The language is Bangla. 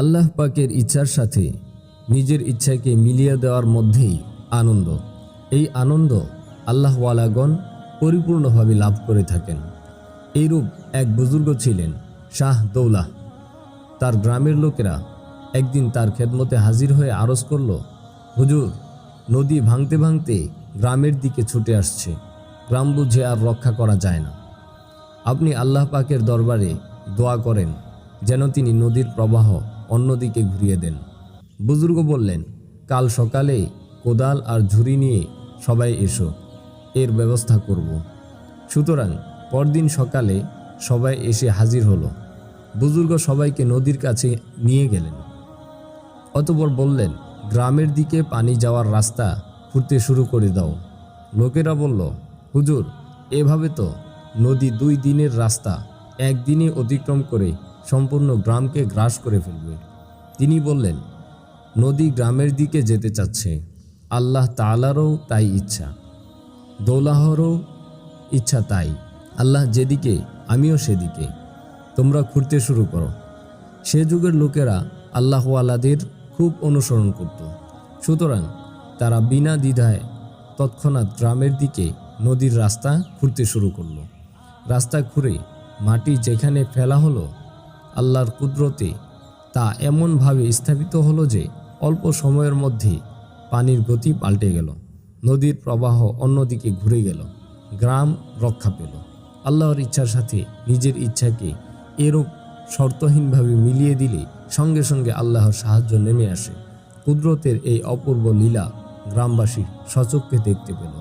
আল্লাহ পাকের ইচ্ছার সাথে নিজের ইচ্ছাকে মিলিয়ে দেওয়ার মধ্যেই আনন্দ। এই আনন্দ আল্লাহওয়ালাগণ পরিপূর্ণভাবে লাভ করে থাকেন। এইরূপ এক বুজুর্গ ছিলেন শাহ দৌলাহ। তার গ্রামের লোকেরা একদিন তার খেদমতে হাজির হয়ে আরজ করল, হুজুর, নদী ভাঙতে ভাঙতে গ্রামের দিকে ছুটে আসছে। গ্রাম বুঝে আর রক্ষা করা যায় না। আপনি আল্লাহ পাকের দরবারে দোয়া করেন, যেন তিনি নদীর প্রবাহ অন্যদিকে ঘুরিয়ে দেন। বুজুর্গ বললেন, কাল সকালে কোদাল আর ঝুড়ি নিয়ে সবাই এসো, এর ব্যবস্থা করব। সুতরাং পরদিন সকালে সবাই এসে হাজির হলো। বুজুর্গ সবাইকে নদীর কাছে নিয়ে গেলেন। অতপর বললেন, গ্রামের দিকে পানি যাওয়ার রাস্তা খুঁড়তে শুরু করে দাও। লোকেরা বলল, হুজুর, এভাবে তো নদী দুই দিনের রাস্তা একদিনে অতিক্রম করে সম্পূর্ণ গ্রামকে গ্রাস করে ফেলবে। তিনি বললেন, নদী গ্রামের দিকে যেতে চাচ্ছে। আল্লাহ তালারও তাই ইচ্ছা। দৌলাহরও ইচ্ছা তাই। আল্লাহ যেদিকে, আমিও সেদিকে। তোমরা খুঁড়তে শুরু করো। সে যুগের লোকেরা আল্লাহওয়ালাদের খুব অনুসরণ করত। সুতরাং তারা বিনা দ্বিধায় তৎক্ষণাৎ গ্রামের দিকে নদীর রাস্তা খুঁড়তে শুরু করল। রাস্তা খুঁড়ে মাটি যেখানে ফেলা হলো আল্লাহর কুদরতে তা এমনভাবে স্থাপিত হলো যে অল্প সময়ের মধ্যে পানির গতি পাল্টে গেল, নদীর প্রবাহ অন্যদিকে ঘুরে গেল, গ্রাম রক্ষা পেল। আল্লাহর ইচ্ছার সাথে নিজের ইচ্ছাকে এরূপ শর্তহীনভাবে মিলিয়ে দিলে সঙ্গে সঙ্গে আল্লাহর সাহায্য নেমে আসে। কুদরতের এই অপূর্ব লীলা গ্রামবাসী সচক্ষে দেখতে পেল।